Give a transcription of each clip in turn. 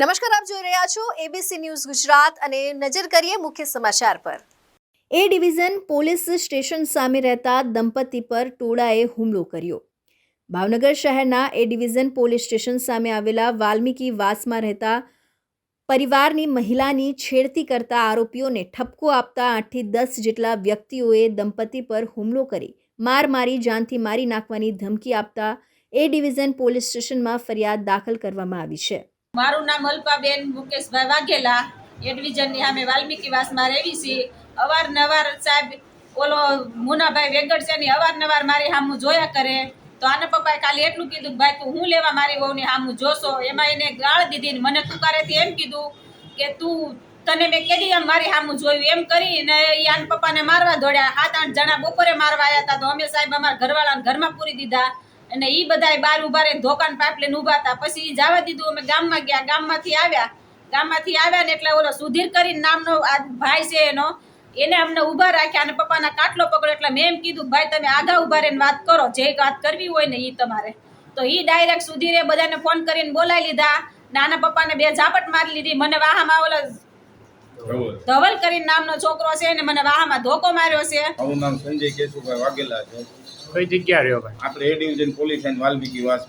નમસ્કાર, આપ જોઈ રહ્યા છો એબીસી ન્યૂઝ ગુજરાત અને નજર કરીએ મુખ્ય સમાચાર પર. એ ડિવિઝન પોલીસ સ્ટેશન સામે રહેતા દંપતી પર ટોળાએ હુમલો કર્યો. ભાવનગર શહેરના એ ડિવિઝન પોલીસ સ્ટેશન સામે આવેલા વાલ્મીકી વાસમાં રહેતા પરિવારની મહિલાની છેડતી કરતા આરોપીઓને ઠપકો આપતા આઠથી દસ જેટલા વ્યક્તિઓએ દંપતી પર હુમલો કરી માર મારી, જાનથી મારી નાખવાની ધમકી આપતા એ ડિવિઝન પોલીસ સ્ટેશનમાં ફરિયાદ દાખલ કરવામાં આવી છે. મારું નામ અલ્પાબેન મુકેશભાઈ વાઘેલા એ ડિવિઝનની સામે વાલ્મીકી વાસમાં રહેવી છીએ અવારનવાર સાહેબ, ઓલો મુનાભાઈ વેગડ છે ને અવારનવાર મારી સામું જોયા કરે. તો આને પપ્પાએ ખાલી એટલું કીધું ભાઈ, તું હું લેવા મારી વહુની સામું જોશો? એમાં એને ગાળ દીધી ને મને તુકારેથી એમ કીધું કે, તું, તને મેં કીધી એમ મારી સામું જોયું? એમ કરીને એ આન પપ્પાને મારવા દોડ્યા. સાત, આઠ જણા બપોરે મારવા આવ્યા હતા. તો અમે સાહેબ અમારા ઘરવાળાને ઘરમાં પૂરી દીધા. અને એ બધાય બાર ઊભા રહીને ધોકાન પાઇપ લઈને ઊભા હતા. પછી જવા દીધું, અમે ગામમાં ગયા, ગામમાંથી આવ્યા. ગામમાંથી આવ્યા ને એટલે ઓલો સુધીર કરીને નામનો આ ભાઈ છે એનો, એને અમને ઊભા રાખ્યા અને પપ્પાના કાટલો પકડ્યો એટલે મેં એમ કીધું, ભાઈ, તમે આગા ઊભા રહીને વાત કરો, જે વાત કરવી હોય ને એ તમારે. તો એ ડાયરેક્ટ સુધીરે બધાને ફોન કરીને બોલાવી લીધા. નાના પપ્પાને બે ઝાપટ મારી લીધી. મને વાહામાં ઓલો ધવલ કરીને નામનો છોકરો છે ને મને વાહામાં ધોકો માર્યો છે. મારું નામ સંજય કેશુભાઈ વાઘેલા છે. કઈ જગ્યા રહ્યો ભાઈ? આપણે A division police and Valmiki Vas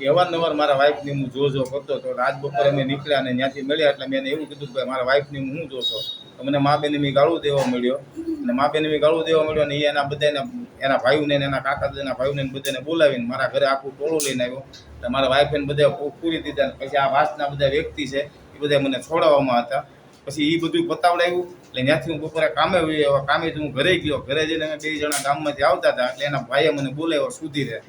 એ અવારનવાર મારા વાઈફની હું જો જો કરતો તો આજ બપોરે અમે નીકળ્યા અને ત્યાંથી મળ્યા એટલે મેં એવું કીધું કે મારા મારા વાઈફની હું જોશો? તો મને મા બેને મેં ગાળું દેવા મળ્યો. અને મા બેને મેં ગાળું દેવા મળ્યો અને એના બધાને એના ભાઈઓને એના કાકા એના ભાઈઓને ને બધાને બોલાવીને મારા ઘરે આખું ટોળું લઈને આવ્યો. એટલે મારા વાઈફને બધા પૂરી દીધા પછી આ વાસના બધા વ્યક્તિ છે એ બધા મને છોડાવવામાં હતા. પછી એ બધું પતાવડાવ્યું એટલે ત્યાંથી હું બપોરે કામે આવ્યો. કામેથી હું ઘરે ગયો. ઘરે જઈને બે જણા ગામમાંથી આવતા હતા. એટલે એના ભાઈએ મને બોલાવ્યો સુધી રહે.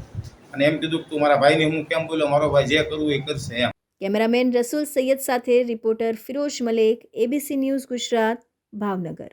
અને એમ કીધું કે તું મારા ભાઈને હું કેમ બોલ્યો? મારો ભાઈ જે કરવું એ કરશે એમ. કેમેરામેન રસુલ સૈયદ સાથે reporter Firoz Malek ABC news Gujarat, Bhavnagar.